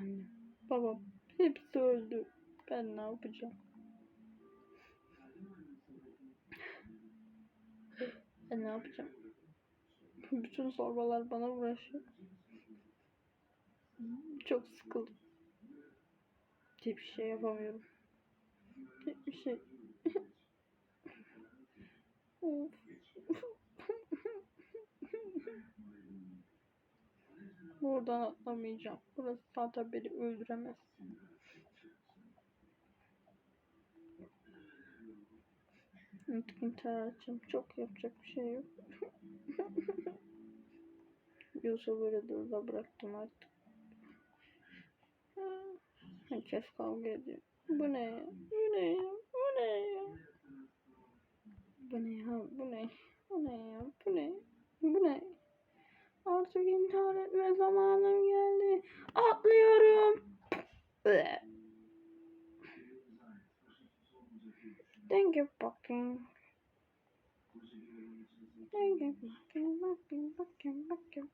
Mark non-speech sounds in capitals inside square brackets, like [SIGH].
Annem, babam hepsi öldü. Ben ne yapacağım? Ben ne yapacağım? Bütün sorbalar bana uğraşıyor. Çok sıkıldım. Hiçbir şey yapamıyorum. Hiçbir şey. [LAUGHS] of. Buradan atlamayacağım. Burası zaten beni öldüremez. Artık edeceğim. Çok yapacak bir şey yok. [LAUGHS] Yoksa böyle durda bıraktım artık. Herkes kavga ediyor. Bu ne ya? Bu ne ya? Bu ne ya? Bu ne ya? Bu ne? Bu ne ya? Bu ne? Bleh. Thank you fucking. Thank you fucking fucking fucking fucking.